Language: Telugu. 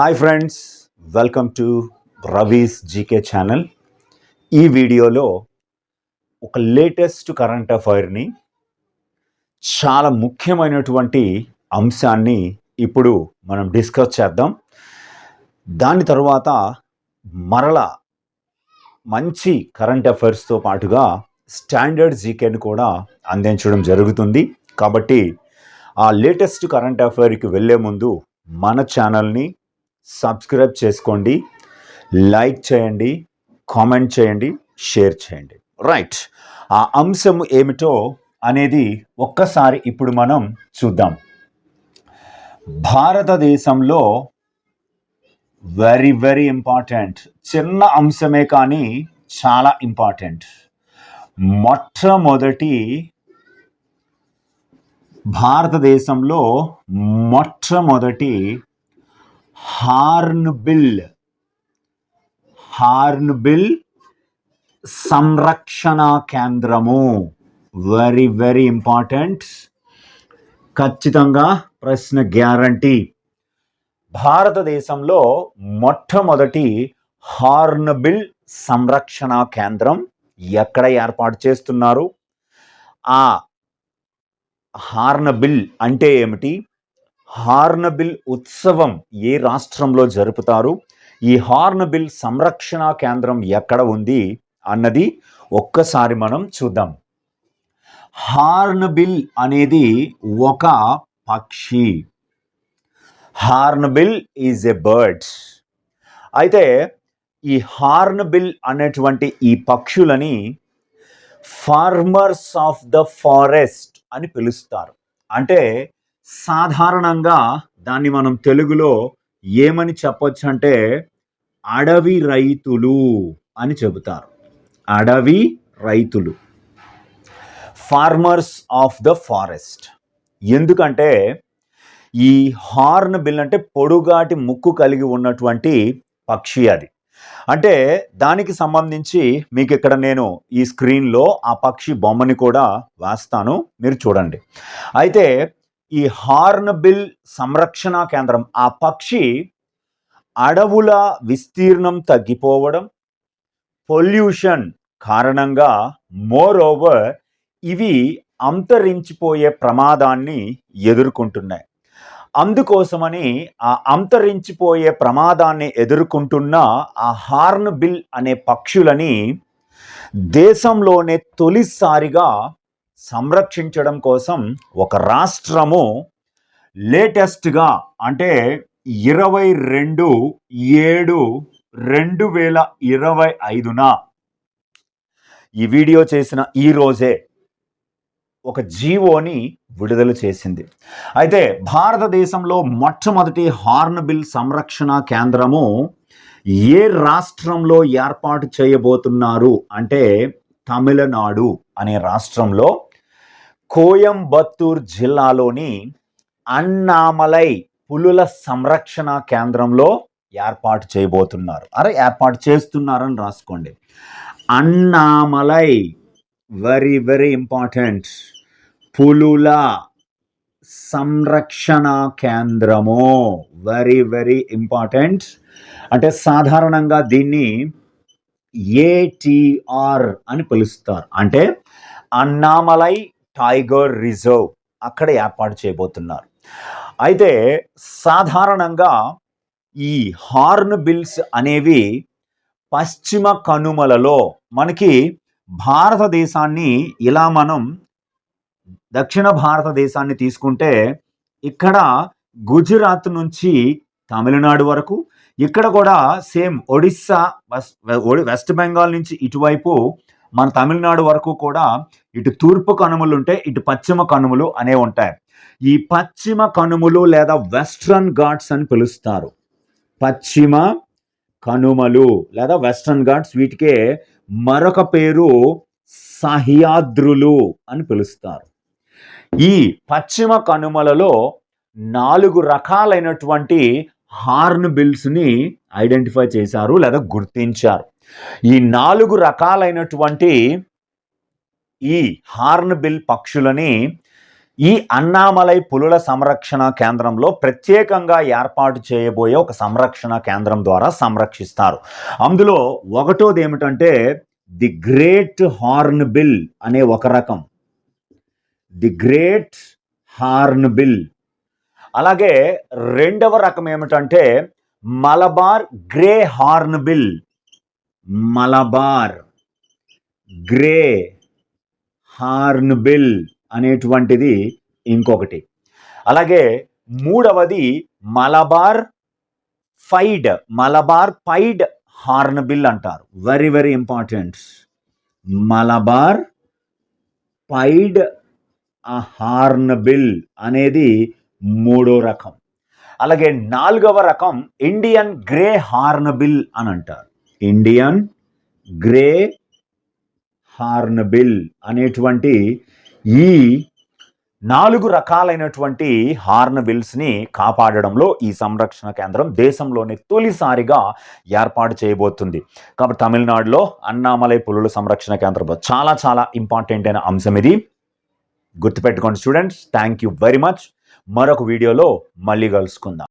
Hi friends welcome to Ravi's GK channel ఈ వీడియోలో ఒక లేటెస్ట్ కరెంట్ అఫైర్ని చాలా ముఖ్యమైనటువంటి అంశాన్ని ఇప్పుడు మనం డిస్కస్ చేద్దాం. దాని తర్వాత మరలా మంచి కరెంట్ అఫైర్స్తో పాటుగా స్టాండర్డ్ జీకేని కూడా అందించడం జరుగుతుంది. కాబట్టి ఆ లేటెస్ట్ కరెంట్ అఫైర్కి వెళ్ళే ముందు మన ఛానల్ని సబ్స్క్రైబ్ చేసుకోండి లైక్ చేయండి కామెంట్ చేయండి షేర్ చేయండి. రైట్. ఆ అంశం ఏమిటో అనేది ఒక్కసారి ఇప్పుడు మనం చూద్దాం. భారతదేశంలో వెరీ వెరీ ఇంపార్టెంట్ చిన్న అంశమే కానీ చాలా ఇంపార్టెంట్ మొట్టమొదటి భారతదేశంలో మొట్టమొదటి హార్న్ బిల్ హార్న్ బిల్ సంరక్షణ కేంద్రము. వెరీ వెరీ ఇంపార్టెంట్ ఖచ్చితంగా ప్రశ్న గ్యారంటీ. భారతదేశంలో మొట్టమొదటి హార్న్బిల్ సంరక్షణ కేంద్రం ఎక్కడ ఏర్పాటు చేస్తున్నారు? ఆ హార్నబిల్ అంటే ఏమిటి? హార్నబిల్ ఉత్సవం ఏ రాష్ట్రంలో జరుపుతారు? ఈ హార్నబిల్ సంరక్షణ కేంద్రం ఎక్కడ ఉంది? అన్నది ఒక్కసారి మనం చూద్దాం. హార్నబిల్ అనేది ఒక పక్షి. Hornbill is a bird. అయితే ఈ హార్నబిల్ అనేటువంటి ఈ పక్షులని ఫార్మర్స్ ఆఫ్ ద ఫారెస్ట్ అని పిలుస్తారు. అంటే సాధారణంగా దాన్ని మనం తెలుగులో ఏమని చెప్పొచ్చు అంటే అడవి రైతులు అని చెబుతారు. అడవి రైతులు. ఫార్మర్స్ ఆఫ్ ద ఫారెస్ట్ ఎందుకంటే ఈ హార్న్ బిల్ అంటే పొడుగాటి ముక్కు కలిగి ఉన్నటువంటి పక్షి అది. అంటే దానికి సంబంధించి మీకు ఇక్కడ నేను ఈ స్క్రీన్లో ఆ పక్షి బొమ్మని కూడా వేస్తాను. మీరు చూడండి. అయితే ఈ హార్న్ బిల్ సంరక్షణ కేంద్రం. ఆ పక్షి అడవుల విస్తీర్ణం తగ్గిపోవడం పొల్యూషన్ కారణంగా మోర్ ఓవర్ ఇవి అంతరించిపోయే ప్రమాదాన్ని ఎదుర్కొంటున్నాయి. అందుకోసమని ఆ అంతరించిపోయే ప్రమాదాన్ని ఎదుర్కొంటున్న ఆ హార్న్ బిల్ అనే పక్షులని దేశంలోనే తొలిసారిగా సంరక్షించడం కోసం ఒక రాష్ట్రము లేటెస్ట్గా అంటే ఇరవై రెండు ఏడు రెండు వేల ఇరవై ఐదున ఈ వీడియో చేసిన ఈ రోజే ఒక జీవోని విడుదల చేసింది. అయితే భారతదేశంలో మొట్టమొదటి హార్న్బిల్ సంరక్షణ కేంద్రము ఏ రాష్ట్రంలో ఏర్పాటు చేయబోతున్నారు అంటే తమిళనాడు అనే రాష్ట్రంలో కోయంబత్తూర్ జిల్లాలోని అన్నామలై పులుల సంరక్షణ కేంద్రంలో ఏర్పాటు చేయబోతున్నారు. అరే ఏర్పాటు చేస్తున్నారని రాసుకోండి. అన్నామలై వెరీ వెరీ ఇంపార్టెంట్ పులుల సంరక్షణ కేంద్రము వెరీ వెరీ ఇంపార్టెంట్ అంటే సాధారణంగా దీన్ని ఏటీఆర్ అని పిలుస్తారు. అంటే అన్నామలై టైగర్ రిజర్వ్ అక్కడ ఏర్పాటు చేయబోతున్నారు. అయితే సాధారణంగా ఈ హార్న్ బిల్స్ అనేవి పశ్చిమ కనుమలలో మనకి భారతదేశాన్ని ఇలా మనం దక్షిణ భారతదేశాన్ని తీసుకుంటే ఇక్కడ గుజరాత్ నుంచి తమిళనాడు వరకు ఇక్కడ కూడా same Odisha west west Bengal నుంచి ఇటువైపు మన తమిళనాడు వరకు కూడా ఇటు తూర్పు కనుమలు ఉంటే ఇటు పశ్చిమ కనుమలు అనే ఉంటాయి. ఈ పశ్చిమ కనుమలు లేదా వెస్ట్రన్ ఘాట్స్ అని పిలుస్తారు. పశ్చిమ కనుమలు లేదా వెస్ట్రన్ ఘాట్స్ వీటికే మరొక పేరు సహ్యాద్రులు అని పిలుస్తారు. ఈ పశ్చిమ కనుమలలో నాలుగు రకాలైనటువంటి హార్న్ బిల్స్ని ఐడెంటిఫై చేశారు లేదా గుర్తించారు. ఈ నాలుగు రకాలైనటువంటి ఈ హార్న్బిల్ పక్షులని ఈ అన్నామలై పులుల సంరక్షణ కేంద్రంలో ప్రత్యేకంగా ఏర్పాటు చేయబోయే ఒక సంరక్షణ కేంద్రం ద్వారా సంరక్షిస్తారు. అందులో ఒకటోది ఏమిటంటే ది గ్రేట్ హార్న్ బిల్ అనే ఒక రకం. The great horn bill. అలాగే రెండవ రకం ఏమిటంటే Malabar grey horn bill Malabar grey hornbill అనేటువంటిది ఇంకొకటి. అలాగే మూడవది Malabar pied Malabar pied hornbill అంటారు. Very very important Malabar pied hornbill అనేది మూడో రకం. అలాగే నాలుగవ రకం ఇండియన్ గ్రే హార్న్బిల్ అని అంటారు. ఇండియన్ గ్రే హార్న్బిల్ అనేటువంటి ఈ నాలుగు రకాలైనటువంటి హార్న్ బిల్స్ని కాపాడడంలో ఈ సంరక్షణ కేంద్రం దేశంలోనే తొలిసారిగా ఏర్పాటు చేయబోతుంది. కాబట్టి తమిళనాడులో అన్నామలై పులుల సంరక్షణ కేంద్రంలో చాలా చాలా ఇంపార్టెంట్ అయిన అంశం ఇది. గుర్తుపెట్టుకోండి students thank you very much. మరొక వీడియోలో మళ్ళీ కలుసుకుందాం.